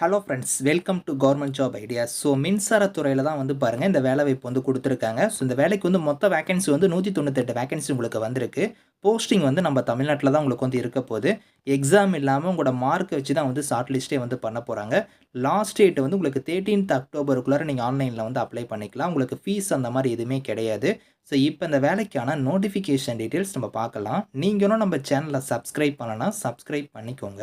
Hello friends welcome to government job ideas so மின்சாரத்துறையில் தான் வந்து பாருங்கள் இந்த வேலை வாய்ப்பு வந்து கொடுத்துருக்காங்க. ஸோ இந்த வேலைக்கு வந்து மொத்த வேகன்சி வந்து நூற்றி தொண்ணூத்தெட்டு வேகன்சி உங்களுக்கு வந்திருக்கு. போஸ்டிங் வந்து நம்ம தமிழ்நாட்டில் தான் உங்களுக்கு வந்து இருக்க போகுது. எக்ஸாம் இல்லாமல் உங்களோட மார்க்கை வச்சு தான் வந்து ஷார்ட் லிஸ்ட்டே வந்து பண்ண போகிறாங்க லாஸ்ட் டேட் வந்து உங்களுக்கு தேர்ட்டீன்த் அக்டோபருக்குள்ளார நீங்கள் ஆன்லைனில் வந்து அப்ளை பண்ணிக்கலாம். உங்களுக்கு ஃபீஸ் அந்த மாதிரி எதுவுமே கிடையாது. ஸோ இப்போ இந்த வேலைக்கான நோட்டிஃபிகேஷன் டீட்டெயில்ஸ் நம்ம பார்க்கலாம். நீங்களும் நம்ம சேனலை சப்ஸ்கிரைப் பண்ணலாம் சப்ஸ்கிரைப் பண்ணிக்கோங்க.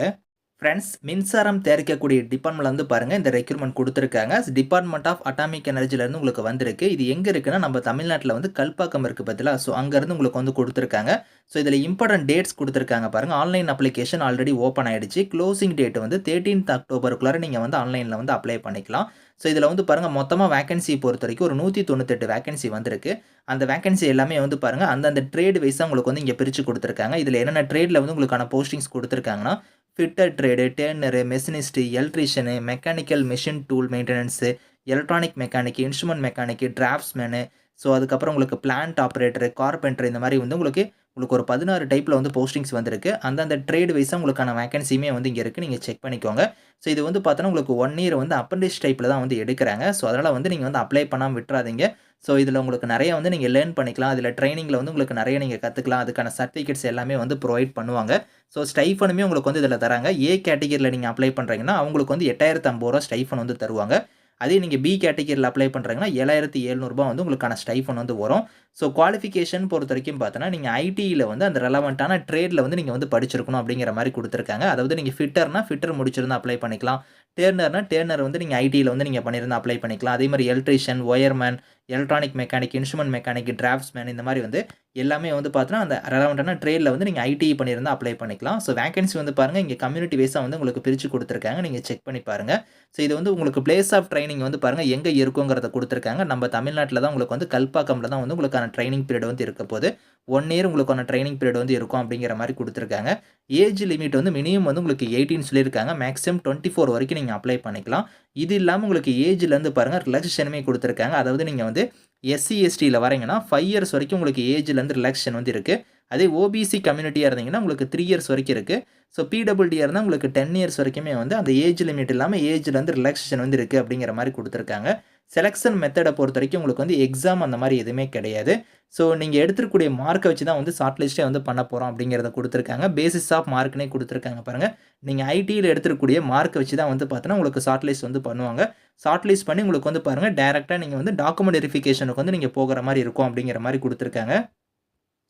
ஃப்ரெண்ட்ஸ் மின்சாரம் தயாரிக்கக்கூடிய டிபார்ட்மெண்ட்ல வந்து பாருங்கள் இந்த ரெக்யூர்மெண்ட் கொடுத்துருக்காங்க. டிபார்ட்மெண்ட் ஆஃப் அட்டாமிக் எனர்ஜிலேருந்து உங்களுக்கு வந்திருக்கு. இது எங்கே இருக்குன்னா நம்ம தமிழ்நாட்டில் வந்து கல்பாக்கம் இருக்குது பதிலாக ஸோ அங்கேருந்து உங்களுக்கு வந்து கொடுத்துருக்காங்க. ஸோ இதில் இம்பார்ட்டன்ட் டேட்ஸ் கொடுத்துருக்காங்க பாருங்கள் ஆன்லைன் அப்ளிகேஷன் ஆல்ரெடி ஓப்பன் ஆகிடுச்சு க்ளோசிங் டேட் வந்து தேர்ட்டீன்த் அக்டோபருக்குள்ளார நீங்கள் வந்து ஆன்லைனில் வந்து அப்ளை பண்ணிக்கலாம். ஸோ இதில் வந்து பாருங்கள் மொத்தமாக வேகன்சி பொறுத்த வரைக்கும் ஒரு நூற்றி தொண்ணூத்தெட்டு வேகன்சி வந்திருக்கு. அந்த வேகன்சி எல்லாமே வந்து பாருங்கள் அந்தந்த ட்ரேட் வைஸாக உங்களுக்கு வந்து இங்கே பிரித்து கொடுத்துருக்காங்க. இதில் என்னென்ன ட்ரேடில் வந்து உங்களுக்கான போஸ்டிங்ஸ் கொடுத்துருக்காங்கன்னா fitter trade turner machinist electrician mechanical machine tool maintenance electronic mechanic instrument mechanic draftsman so அதுக்கப்புறம் உங்களுக்கு பிளான்ட் ஆப்ரேட்டரு கார்பெண்டர் இந்த மாதிரி வந்து உங்களுக்கு உங்களுக்கு ஒரு பதினாறு டைப்பில் வந்து போஸ்டிங்ஸ் வந்திருக்கு. அந்தந்த ட்ரேட் வைஸாக உங்களுக்கான வேகன்சியுமே வந்து இங்கே இருக்குது நீங்கள் செக் பண்ணிக்கோங்க. ஸோ இது வந்து பார்த்தோன்னா உங்களுக்கு ஒன் இயர் வந்து அப்ரண்டிஸ் டைப்பில் தான் வந்து எடுக்கிறாங்க. ஸோ அதனால் வந்து நீங்கள் வந்து அப்ளை பண்ணாமல் விட்டுறாதீங்க. ஸோ இதில் உங்களுக்கு நிறைய வந்து நீங்கள் லேர்ன் பண்ணிக்கலாம். அதில் ட்ரைனிங்கில் வந்து உங்களுக்கு நிறைய நீங்கள் கற்றுக்கலாம் அதுக்கான சர்டிஃபிகேட்ஸ் எல்லாமே வந்து ப்ரொவைட் பண்ணுவாங்க. ஸோ ஸ்டைஃபனுமே உங்களுக்கு வந்து இதில் தராங்க. ஏ கேட்டகரியில் நீங்கள் அப்ளை பண்ணுறீங்கன்னா அவங்களுக்கு வந்து எட்டாயிரத்து ஐம்பது ரூபா ஸ்டைஃபன் வந்து தருவாங்க. அதே நீங்கள் பி கேட்டகரியில் அப்ளை பண்ணுறீங்கன்னா ஏழாயிரத்தி எழுநூறுபா வந்து உங்களுக்கான ஸ்டைஃபன் வந்து வரும். ஸோ குவாலிஃபிகேஷன் பொறுத்த வரைக்கும் பார்த்தோன்னா நீங்கள் ஐடியில் வந்து அந்த ரெலவெண்ட்டான ட்ரேடில் வந்து நீங்கள் வந்து படிச்சிருக்கணும் அப்படிங்கிற மாதிரி கொடுத்துருக்காங்க. அதாவது நீங்கள் ஃபிட்டர்னா ஃபிட்டர் முடிச்சிருந்தா அப்ளை பண்ணிக்கலாம். டேர்னர்னா டேர்னர் வந்து நீங்கள் ஐடியில் வந்து நீங்கள் பண்ணியிருந்தா அப்ளை பண்ணிக்கலாம். அதே மாதிரி electrician wireman electronic mechanic instrument mechanic draughtsman இந்த மாதிரி வந்து எல்லாமே வந்து பார்த்தீங்கன்னா அந்த ரெலவெண்ட்டான ட்ரேடில் வந்து நீங்கள் ஐடி பண்ணியிருந்தால் அப்ளை பண்ணிக்கலாம். ஸோ வேகன்சி வந்து பாருங்கள் இங்கே கம்யூனிட்டி வைஸாக வந்து உங்களுக்கு பிரித்து கொடுத்துருக்காங்க. நீங்கள் செக் பண்ணி பாருங்கள் ஸோ இது வந்து உங்களுக்கு பிளேஸ் ஆஃப் ட்ரைனிங் வந்து பாருங்கள் எங்கே இருக்குங்கிறத கொடுத்துருக்காங்க. நம்ம தமிழ்நாட்டில் தான் உங்களுக்கு வந்து கல்பாக்கமில் தான் வந்து உங்களுக்கான ட்ரைனிங் பீரியட் வந்து இருக்க போது ஒன் இயர் உங்களுக்கான ட்ரைனிங் பீரியட் வந்து இருக்கும் அப்படிங்கிற மாதிரி கொடுத்துருக்காங்க. ஏஜ் லிமிட் வந்து மினிமம் வந்து உங்களுக்கு எயிட்டின் சொல்லியிருக்காங்க. மேக்ஸிமம் டுவெண்ட்டி ஃபோர் வரைக்கும் நீங்கள் அப்ளை பண்ணிக்கலாம். இது இல்லாமல் உங்களுக்கு ஏஜ்லேருந்து பாருங்கள் ரிலாக்ஸேஷனுமே கொடுத்துருக்காங்க. அதாவது நீங்கள் வந்து எஸ்சி எஸ்டியில் வரீங்கன்னா ஃபைவ் இயர்ஸ் வரைக்கும் உங்களுக்கு ஏஜ்லேருந்து ரிலாக்ஸேஷன் வந்து இருக்குது அதே ஓபிசி கம்யூனிட்டியாக இருந்தீங்கன்னா உங்களுக்கு த்ரீ இயர்ஸ் வரைக்கும் இருக்குது ஸோ பிடபிள்டியாக இருந்தால் உங்களுக்கு டென் இயர்ஸ் வரைக்குமே வந்து அந்த ஏஜ் லிமிட் இல்லாமல் ஏஜ்லேருந்து ரிலாக்ஸேஷன் வந்து இருக்குது அப்படிங்கிற மாதிரி கொடுத்துருக்காங்க. செலெக்ஷன் மெத்தடை பொறுத்த வரைக்கும் உங்களுக்கு வந்து எக்ஸாம் அந்த மாதிரி எதுவுமே கிடையாது. ஸோ நீங்கள் எடுத்துருக்கூடிய மார்க்கை வச்சு தான் வந்து ஷார்ட் லிஸ்ட்டே வந்து பண்ண போகிறோம் அப்படிங்கிறத கொடுத்துருக்காங்க. பேசிஸ் ஆஃப் மார்க்னே கொடுத்துருக்காங்க பாருங்கள் நீங்கள் ஐடியில் எடுத்துருக்கூடிய மார்க்கை வச்சு தான் வந்து பார்த்தோன்னா உங்களுக்கு ஷார்ட் லிஸ்ட் வந்து பண்ணுவாங்க. ஷார்ட் லிஸ்ட் பண்ணி உங்களுக்கு வந்து பாருங்கள் டேரெக்டாக நீங்கள் வந்து டாக்குமெண்ட் வெரிஃபிகேஷனுக்கு வந்து நீங்கள் போகிற மாதிரி இருக்கும் அப்படிங்கிற மாதிரி கொடுத்துருக்காங்க.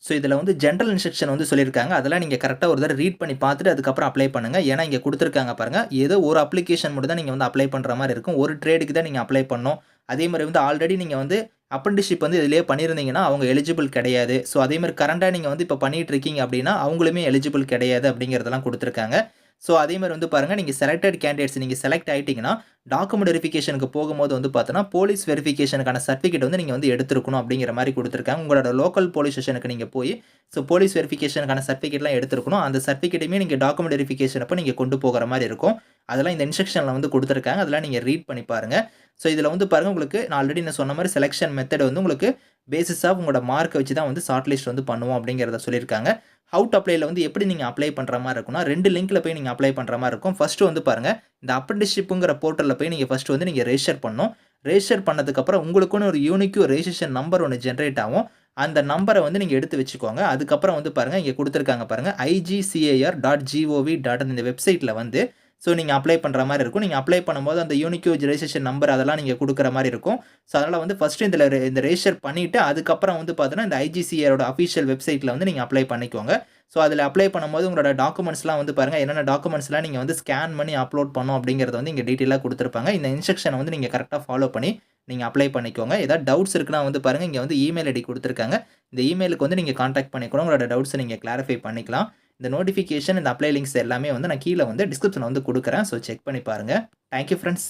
ஸோ இதில் வந்து ஜென்ரல் இன்ஸ்ட்ரக்ஷன் வந்து சொல்லியிருக்காங்க. அதெல்லாம் நீங்கள் கரெக்டாக ஒரு தடவை ரீட் பண்ணி பார்த்துட்டு அதுக்கப்புறம் அப்ளை பண்ணுங்கள் ஏன்னா இங்கே கொடுத்துருக்காங்க பாருங்கள் ஏதோ ஒரு அப்ளிகேஷன் மட்டும் தான் நீங்கள் வந்து அப்ளை பண்ணுற மாதிரி இருக்கும். ஒரு ட்ரேடுக்கு தான் நீங்கள் அப்ளை பண்ணணும். அதே மாதிரி வந்து ஆல்ரெடி நீங்கள் வந்து அப்ரண்டிஷிப் வந்து இதிலே பண்ணியிருந்தீங்கன்னா அவங்க எலிஜிபிள் கிடையாது. ஸோ அதே மாதிரி கரண்டாக நீங்கள் வந்து இப்போ பண்ணிகிட்டு இருக்கீங்க அப்படின்னா அவங்களுமே எலிஜிபிள் கிடையாது அப்படிங்கிறதெல்லாம் கொடுத்துருக்காங்க. ஸோ அதே மாதிரி வந்து பாருங்கள் நீங்கள் செலக்டட் கேண்டிடேட்ஸ் நீங்கள் செலக்ட் ஆகிட்டிங்கன்னா டாக்குமெண்ட் வெரிஃபிகேஷனுக்கு போகும்போது வந்து பார்த்தோன்னா போலீஸ் வெரிஃபிகேஷனுக்கான சர்டிஃபிகேட் வந்து நீங்கள் வந்து எடுத்துருக்கணும் அப்படிங்கிற மாதிரி கொடுத்துருக்காங்க. உங்களோட லோக்கல் போலீஸ் ஸ்டேஷனுக்கு நீங்கள் போய் ஸோ போலீஸ் வெரிஃபிகேஷனுக்கான சர்டிஃபிகேட்லாம் எடுத்துருக்கணும். அந்த சர்டிஃபிகேட்டுமே நீங்கள் டாக்குமெண்ட் வெரிஃபிகேஷன் அப்போ நீங்கள் கொண்டு போகிற மாதிரி இருக்கும். அதெல்லாம் இந்த இன்ஸ்ட்ரக்ஷனில் வந்து கொடுத்துருக்காங்க. அதெல்லாம் நீங்கள் ரீட் பண்ணி பாருங்கள் ஸோ இதில் வந்து பாருங்கள் உங்களுக்கு நான் ஆல்ரெடி நான் சொன்ன மாதிரி செலெக்ஷன் மெத்தட் வந்து உங்களுக்கு பேசிஸாக உங்களோட மார்க்கை வச்சு தான் வந்து ஷார்ட் லிஸ்ட் வந்து பண்ணுவோம் அப்படிங்கிறத சொல்லியிருக்காங்க. அவுட் அப்ளைல வந்து எப்படி நீங்கள் அப்ளை பண்ணுற மாதிரி இருக்கும்னா ரெண்டு லிங்க்கில் போய் நீங்கள் அப்ளை பண்ணுற மாதிரி இருக்கும். ஃபஸ்ட்டு வந்து பாருங்கள் இந்த அப்ரண்டிஷிப்புங்கிற போர்ட்டலில் போய் நீங்கள் ஃபஸ்ட்டு வந்து நீங்கள் ரெஜிஸ்டர் பண்ணணும். ரெஜிஸ்டர் பண்ணதுக்கப்புறம் உங்களுக்குன்னு ஒரு யூனிக்யூ ரெஜிஸ்ட்ரேஷன் நம்பர் ஒன்று ஜென்ரேட் ஆகும். அந்த நம்பரை வந்து நீங்கள் எடுத்து வச்சுக்கோங்க. அதுக்கப்புறம் வந்து பாருங்கள் இங்கே கொடுத்துருக்காங்க பாருங்கள் ஐஜிசிஏஆர் டாட் ஜிஓவி டாட் இந்த வெப்சைட்டில் வந்து ஸோ நீங்கள் அப்ளை பண்ணுற மாதிரி இருக்கும். நீங்கள் அப்ளை பண்ணும்போது அந்த யூனிக்யூஜ் ரெஜிஸ்ட்ரேஷன் நம்பர் அதெல்லாம் நீங்கள் கொடுக்குற மாதிரி இருக்கும். ஸோ அதனால் வந்து ஃபஸ்ட்டு இதில் இந்த ரெஜிஸ்டர் பண்ணிவிட்டு அதுக்கப்புறம் வந்து பார்த்தீங்கன்னா இந்த ஐஜிசிஆரோட அஃபிஷியல் வெப்சைட்டில் வந்து நீங்கள் அப்ளை பண்ணிக்கோங்க. ஸோ அதில் அப்ளை பண்ணும்போது உங்களோட டாக்குமெண்ட்ஸ்லாம் வந்து பாருங்கள் என்னென்ன டாக்குமெண்ட்ஸ்லாம் நீங்கள் வந்து ஸ்கேன் பண்ணி அப்லோட் பண்ணோம் அப்படிங்கிறத வந்து இங்கே டீட்டெயிலாக கொடுத்துருப்பாங்க. இந்த இன்ஸ்ட்ரக்ஷனை வந்து நீங்கள் கரெக்டாக ஃபாலோ பண்ணி நீங்கள் அப்ளை பண்ணிக்கோங்க. ஏதாவது டவுட்ஸ் இருக்குன்னா வந்து பாருங்கள் இங்கே வந்து இமெயில் ஐடி கொடுத்துருக்காங்க. இந்த இமெயிலுக்கு வந்து நீங்கள் காண்டாக்ட் பண்ணிக்கணும் உங்களோட டவுட்ஸை நீங்கள் கிளாரிஃபை பண்ணிக்கலாம். இந்த நோட்டிஃபிகேஷன் இந்த அப்ளை லிங்க்ஸ் எல்லாமே வந்து நான் கீழே வந்து டிஸ்கிரிப்ஷனில் வந்து கொடுக்குறேன். ஸோ செக் பண்ணி பாருங்கள் தேங்க்யூ ஃப்ரெண்ட்ஸ்